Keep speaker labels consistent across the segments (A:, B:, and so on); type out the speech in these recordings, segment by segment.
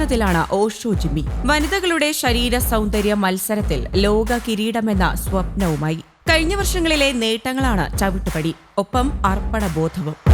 A: ാണ് ഓഷോ ജിമ്മി. വനിതകളുടെ ശരീര സൗന്ദര്യ മത്സരത്തിൽ ലോക കിരീടമെന്ന സ്വപ്നവുമായി. കഴിഞ്ഞ വർഷങ്ങളിലെ നേട്ടങ്ങളാണ് ചവിട്ടുപടി. ഒപ്പം അർപ്പണബോധവും.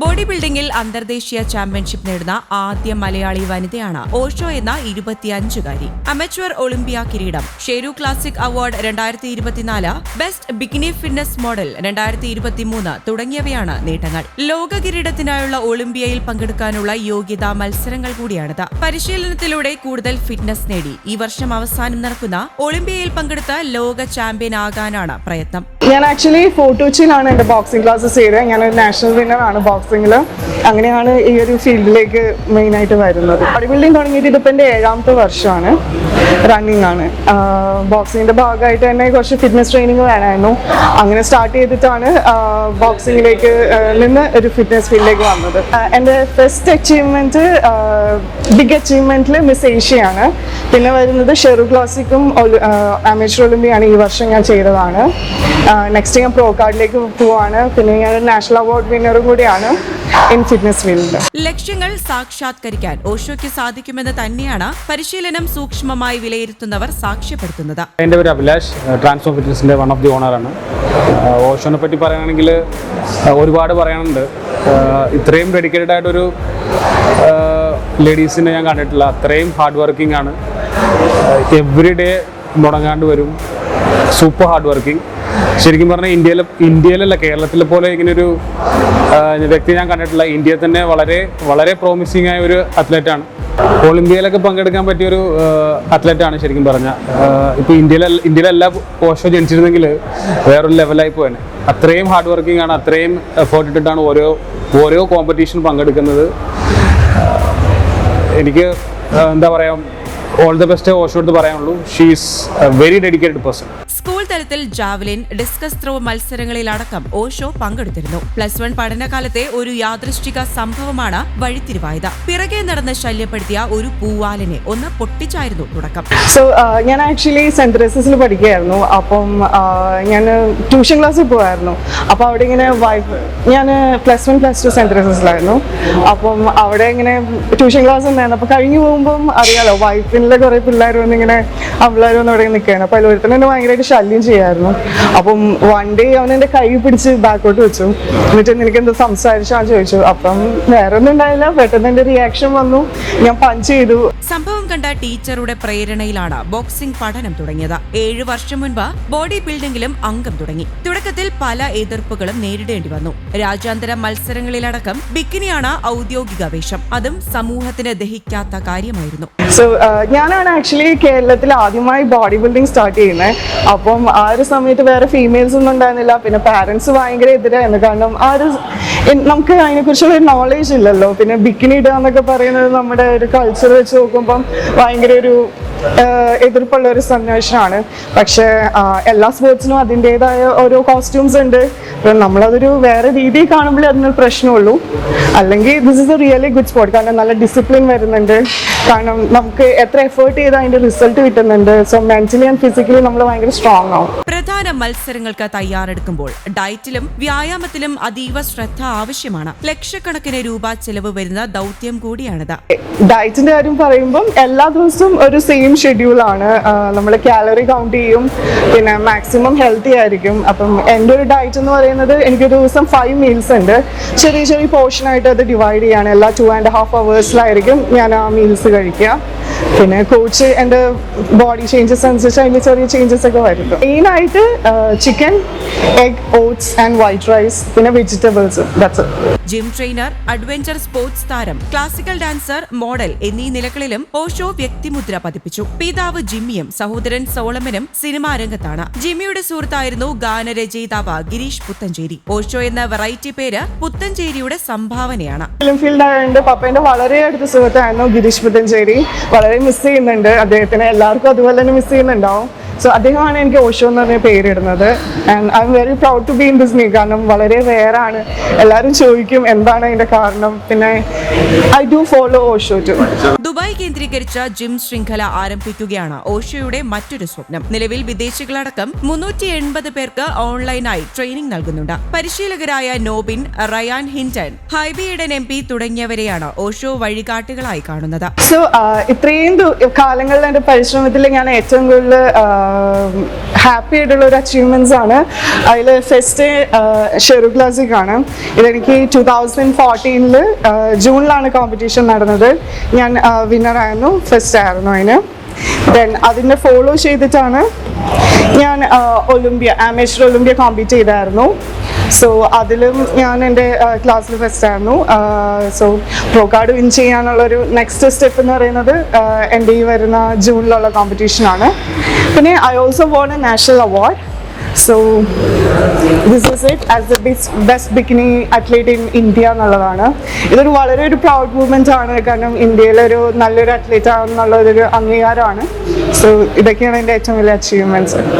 A: ബോഡി ബിൽഡിംഗിൽ അന്തർദേശീയ ചാമ്പ്യൻഷിപ്പ് നേടുന്ന ആദ്യ മലയാളി വനിതയാണ് ഓഷോ എന്ന ഇരുപത്തിയഞ്ചുകാരി. അമച്വർ ഒളിമ്പിയ കിരീടം. ഷെരു ക്ലാസിക് അവാർഡ് രണ്ടായിരത്തി ഇരുപത്തിനാല് ബെസ്റ്റ് ബിഗിനി ഫിറ്റ്നസ് മോഡൽ രണ്ടായിരത്തി ഇരുപത്തിമൂന്ന് തുടങ്ങിയവയാണ് നേട്ടങ്ങൾ. ലോക കിരീടത്തിനായുള്ള ഒളിമ്പിയയിൽ പങ്കെടുക്കാനുള്ള യോഗ്യതാ മത്സരങ്ങൾ കൂടിയാണിത്. പരിശീലനത്തിലൂടെ കൂടുതൽ ഫിറ്റ്നസ് നേടി. ഈ വർഷം അവസാനം നടക്കുന്ന ഒളിമ്പിയയിൽ പങ്കെടുത്ത ലോക ചാമ്പ്യൻ ആകാനാണ് പ്രയത്നം.
B: ഞാൻ ആക്ച്വലി ഫോട്ടോച്ചിയിലാണ് എന്റെ ബോക്സിംഗ് ക്ലാസ്സസ് ചെയ്തത്. ഞാനൊരു നാഷണൽ വിന്നർ ആണ് ബോക്സിംഗിൽ അങ്ങനെയാണ് ഈ ഒരു ഫീൽഡിലേക്ക് മെയിനായിട്ട് വരുന്നത്. ബോഡി ബിൽഡിംഗ് തുടങ്ങിയിട്ട് ഇതിപ്പോൾ എന്റെ ഏഴാമത്തെ വർഷമാണ്. റണ്ണിങ് ആണ്. ബോക്സിങ്ങിന്റെ ഭാഗമായിട്ട് തന്നെ കുറച്ച് ഫിറ്റ്നസ് ട്രെയിനിങ് വേണമായിരുന്നു. അങ്ങനെ സ്റ്റാർട്ട് ചെയ്തിട്ടാണ് ബോക്സിങ്ങിലേക്ക് നിന്ന് ഒരു ഫിറ്റ്നസ് ഫീൽഡിലേക്ക് വന്നത്. എന്റെ ഫസ്റ്റ് അച്ചീവ്മെന്റ് ബിഗ് അച്ചീവ്മെന്റിൽ മിസ് ഏഷ്യയാണ്. പിന്നെ വരുന്നത് ഷെറു ക്ലാസിക്കും അമേച്ചർ ഒളിമ്പിയാണ് ഈ വർഷം ഞാൻ ചെയ്തതാണ്. നെക്സ്റ്റ് ഞാൻ പ്രോ കാർഡിലേക്ക് പോവാണ്. പിന്നെ ഞാൻ നാഷണൽ അവാർഡ് വിന്നറും കൂടിയാണ് ഇൻ ഫിറ്റ്നസ്
A: ലക്ഷ്യങ്ങൾ സാക്ഷാത്കരിക്കാൻ ഓഷോയ്ക്ക് സാധിക്കുമെന്ന് തന്നെയാണ് പരിശീലനം സൂക്ഷ്മമായി വിലയിരുത്തുന്നവർ സാക്ഷ്യപ്പെടുത്തുന്നത്.
C: എന്റെ പേര് അഭിലാഷ് ട്രാൻസ്ഫോം ഫിറ്റ്നസിന്റെ വൺ ഓഫ് ദി ഓണറാണ് ഓഷോനെ പറ്റി പറയുകയാണെങ്കിൽ ഒരുപാട് പറയാനുണ്ട്. ഇത്രയും ഡെഡിക്കേറ്റഡ് ആയിട്ടൊരു ലേഡീസിനെ ഞാൻ കണ്ടിട്ടില്ല. അത്രയും ഹാർഡ് വർക്കിംഗ് ആണ് എവറി ഡേ മുടങ്ങാണ്ട് വരും. സൂപ്പർ ഹാർഡ് വർക്കിംഗ് ശരിക്കും പറഞ്ഞാൽ ഇന്ത്യയിലെ ഇന്ത്യയിലല്ല കേരളത്തിലെ പോലെ ഇങ്ങനൊരു വ്യക്തി ഞാൻ കണ്ടിട്ടില്ല. ഇന്ത്യയിൽ തന്നെ വളരെ വളരെ പ്രോമിസിംഗ് ആയ ഒരു അത്ലറ്റാണ് ഒളിമ്പിയയിലൊക്കെ പങ്കെടുക്കാൻ പറ്റിയൊരു അത്ലറ്റാണ് ശരിക്കും പറഞ്ഞാൽ ഇപ്പോൾ ഇന്ത്യയിലെ ഇന്ത്യയിലല്ല ഓഷോ ജനിച്ചിരുന്നെങ്കിൽ വേറൊരു ലെവലായി പോയേനെ. അത്രയും ഹാർഡ് വർക്കിംഗ് ആണ് അത്രയും എഫേർട്ട് ഇട്ടിട്ടാണ് ഓരോ ഓരോ കോമ്പറ്റീഷൻ പങ്കെടുക്കുന്നത്. എനിക്ക് എന്താ പറയുക ഓൾ ദ ബെസ്റ്റ് ഓഷോ എടുത്ത് പറയാനുള്ളൂ. She's a very dedicated person
A: school javelin discus throw മത്സരങ്ങളിലടക്കം Osho പങ്കെടുത്തിരുന്നു. പ്ലസ് വൺ പഠനകാലത്തെ ഒരു യാദൃശ്ചിക സംഭവമാണ് വഴിത്തിരിവായത്. പിറകെ നടന്ന് ശല്യപ്പെടുത്തിയ ഒരു പൂവാലിനെ ഒന്ന് പൊട്ടിച്ചായിരുന്നു തുടക്കം.
B: സോ ഞാൻ ആക്ച്വലി സെന്റ് പഠിക്കുകയായിരുന്നു. അപ്പം ഞാൻ ട്യൂഷൻ ക്ലാസ്സിൽ പോകായിരുന്നു അപ്പോൾ അവിടെ ഇങ്ങനെ വൈഫ് ഞാൻ plus one plus two saint തെരേസസിലായിരുന്നു അപ്പം അവിടെ ഇങ്ങനെ ട്യൂഷൻ ക്ലാസ് ഉണ്ടായിരുന്നു. അപ്പോൾ കഴിഞ്ഞു പോകുമ്പം അറിയാലോ വൈഫിന്റെ കുറേ പിള്ളേർ ഇങ്ങനെ വന്ന് അവിടെ നിൽക്കുകയാണ്. അപ്പോൾ അതിൽ ഒരുത്തന്നെ ഭയങ്കരമായിട്ട് ശല്യം ചെയ്യായിരുന്നു. അപ്പം വൺ ഡേ അവൻ എന്റെ കൈ പിടിച്ച് ബാക്കോട്ട് വെച്ചു. എന്നിട്ട് നിനക്ക് എന്താ ആ ചോദിച്ചു. അപ്പം വേറെ ഒന്നും ഉണ്ടായില്ല. പെട്ടെന്ന് എന്റെ റിയാക്ഷൻ വന്നു. ഞാൻ പഞ്ച് ചെയ്തു.
A: സംഭവം കണ്ട ടീച്ചറുടെ പ്രേരണയിലാണ് ബോക്സിംഗ് പഠനം തുടങ്ങിയത്. ഏഴു വർഷം മുൻപ് ബോഡി ബിൽഡിംഗിലും അംഗം തുടങ്ങി. തുടക്കത്തിൽ പല എതിർപ്പുകളും നേരിടേണ്ടി വന്നു. രാജ്യാന്തര മത്സരങ്ങളിലടക്കം ബിക്കിനിയാണ് ഔദ്യോഗിക വേഷം. അതും സമൂഹത്തിന് ദഹിക്കാത്ത കാര്യമായിരുന്നു.
B: സോ ഞാനാണ് ആക്ച്വലി കേരളത്തിൽ ആദ്യമായി ബോഡി ബിൽഡിംഗ് സ്റ്റാർട്ട് ചെയ്യുന്നത്. അപ്പം ആ ഒരു സമയത്ത് വേറെ ഫീമെയിൽസ് ഒന്നും ഉണ്ടായിരുന്നില്ല. പിന്നെ പാരൻസ് ഭയങ്കര എതിരായിരുന്നു. കാരണം ആ ഒരു നമുക്ക് അതിനെക്കുറിച്ചുള്ള ഒരു നോളേജ് ഇല്ലല്ലോ. പിന്നെ ബിക്കിനി ഇടുക എന്നൊക്കെ പറയുന്നത് നമ്മുടെ ഒരു കൾച്ചർ വെച്ച് നോക്കുമ്പം ഭയങ്കര ഒരു എതിർപ്പുള്ള ഒരു സന്ദേശമാണ് പക്ഷെ എല്ലാ സ്പോർട്സിനും അതിന്റെതായ ഓരോ കോസ്റ്റ്യൂംസ് ഉണ്ട്. അപ്പം നമ്മളതൊരു വേറെ രീതിയിൽ കാണുമ്പോഴേ അതിനൊരു പ്രശ്നമുള്ളൂ. അല്ലെങ്കിൽ this is a really good sport കാരണം നല്ല ഡിസിപ്ലിൻ വരുന്നുണ്ട്. കാരണം നമുക്ക് എത്ര എഫേർട്ട് ചെയ്ത് അതിന്റെ റിസൾട്ട് കിട്ടുന്നുണ്ട്. സോ മെന്റലി ആൻഡ് ഫിസിക്കലി നമ്മൾ ഭയങ്കര സ്ട്രോങ് ആവും.
A: പ്രധാന മത്സരങ്ങൾക്ക് തയ്യാറെടുക്കുമ്പോൾ ഡയറ്റിലും വ്യായാമത്തിലും അതീവ ശ്രദ്ധ ആവശ്യമാണ്. ലക്ഷക്കണക്കിന് രൂപ ചെലവ് വരുന്ന ദൗത്യം കൂടിയാണിത്.
B: ഡയറ്റിന്റെ കാര്യം പറയുമ്പോൾ എല്ലാ ദിവസവും ഒരു സെയിം ഷെഡ്യൂളാണ് നമ്മൾ കാലറി കൗണ്ട് ചെയ്യും. പിന്നെ മാക്സിമം ഹെൽത്തി ആയിരിക്കും. അപ്പം എന്റെ ഒരു ഡയറ്റ് എന്ന് പറയുന്നത് എനിക്കൊരു ദിവസം ഫൈവ് മീൽസ് ഉണ്ട്. ചെറിയ ചെറിയ പോർഷൻ ആയിട്ട് അത് ഡിവൈഡ് ചെയ്യാണ്. എല്ലാ ടു ആൻഡ് ഹാഫ് അവേഴ്സിലായിരിക്കും ഞാൻ ആ മീൽസ് കഴിക്കുക. പിന്നെ കോച്ച് എന്റെ ബോഡി ചേഞ്ചസ് അനുസരിച്ച് അതിന് ചെറിയ ചേഞ്ചസ് ഒക്കെ വരുത്തും മെയിനായിട്ട് chicken egg oats and white rice പിന്നെ vegetables that's
A: gym trainer adventure sports താരം ക്ലാസിക്കൽ ഡാൻസർ മോഡൽ എന്നീ നിലകളിലും ഓഷോ വ്യക്തിമുദ്ര പതിപ്പിച്ചു. പിതാവ് ജിമ്മിയും സഹോദരൻ സോളമനും സിനിമാ രംഗത്താണ്. ജിമ്മിയുടെ സുഹൃത്തായിരുന്നു ഗാനരചയിതാവ് ഗിരീഷ് പുത്തഞ്ചേരി. ഓഷോ എന്ന വെറൈറ്റി പേര് പുത്തഞ്ചേരിയുടെ സംഭാവനയാണ്.
B: ഫിലിം ഫീൽഡ് ആയതുകൊണ്ട് പപ്പേന്റെ വളരെ അടുത്ത സുഹൃത്തായിരുന്നു ഗിരീഷ് പുത്തഞ്ചേരി. വളരെ മിസ് ചെയ്യുന്നുണ്ട്. അദ്ദേഹത്തിന് എല്ലാവർക്കും അതുപോലെ തന്നെ മിസ് ചെയ്യുന്നുണ്ടാവും. സോ അദ്ദേഹമാണ് എനിക്ക് ഓഷോ എന്ന് പറഞ്ഞ പേരിടുന്നത്. And I'm very proud to be in this കാരണം വളരെ വേറാണ് എല്ലാവരും ചോദിക്കും എന്താണ് അതിന്റെ കാരണം. പിന്നെ I do follow Osho to
A: Dubai കേന്ദ്രീകരിച്ച gym ശൃംഖല ആരംഭിക്കുകയാണ്. ഓഷോയുടെ മറ്റൊരു സ്വപ്നം. നിലവിൽ വിദേശികളടക്കം മുന്നൂറ്റി എൺപത് പേർക്ക് ഓൺലൈനായി ട്രെയിനിംഗ് നൽകുന്നുണ്ട്. പരിശീലകരായ നോബിൻ റയാൻ ഹിന്റൺ ഹൈബിയുടെ എം പി തുടങ്ങിയവരെയാണ് ഓഷോ വഴികാട്ടികളായി കാണുന്നത്.
B: സോ ഇത്രയും കാലങ്ങളിൽ എന്റെ പരിശ്രമത്തിൽ ഞാൻ ഏറ്റവും കൂടുതൽ ഹാപ്പി ആയിട്ടുള്ള ഒരു അച്ചീവ്മെന്റ്സ് ആണ്. അതിൽ ഫസ്റ്റ് ഷെറു ആണ് ഇതെനിക്ക് ടു തൗസൻഡ് ഫോർട്ടീനിൽ ജൂണിലാണ് കോമ്പറ്റീഷൻ നടന്നത്. ഞാൻ വിന്നറായിരുന്നു ഫസ്റ്റ് ആയിരുന്നു അതിന്. ദെൻ അതിനെ ഫോളോ ചെയ്തിട്ടാണ് ഞാൻ ഒളിമ്പ്യ ആമേശ്വർ ഒളിമ്പ്യ കോമ്പീറ്റ് ചെയ്തായിരുന്നു. സോ അതിലും ഞാൻ എന്റെ ക്ലാസ്സിൽ ഫസ്റ്റ് ആയിരുന്നു. സോ പ്രോ കാർഡ് വിൻ ചെയ്യാനുള്ളൊരു നെക്സ്റ്റ് സ്റ്റെപ്പ് എന്ന് പറയുന്നത് എന്റെ ഈ വരുന്ന ജൂണിലുള്ള കോമ്പറ്റീഷനാണ് പിന്നെ I also won a national award so this is it as the best bikini athlete in India എന്നുള്ളതാണ്. ഇതൊരു വളരെ ഒരു പ്രൗഡ് മൂവ്മെന്റ് ആണ്. കാരണം ഇന്ത്യയിലൊരു നല്ലൊരു അത്ലീറ്റ് ആണെന്നുള്ളൊരു അംഗീകാരമാണ്. സോ ഇതൊക്കെയാണ് എന്റെ ഏറ്റവും വലിയ അച്ചീവ്മെന്റ്സ്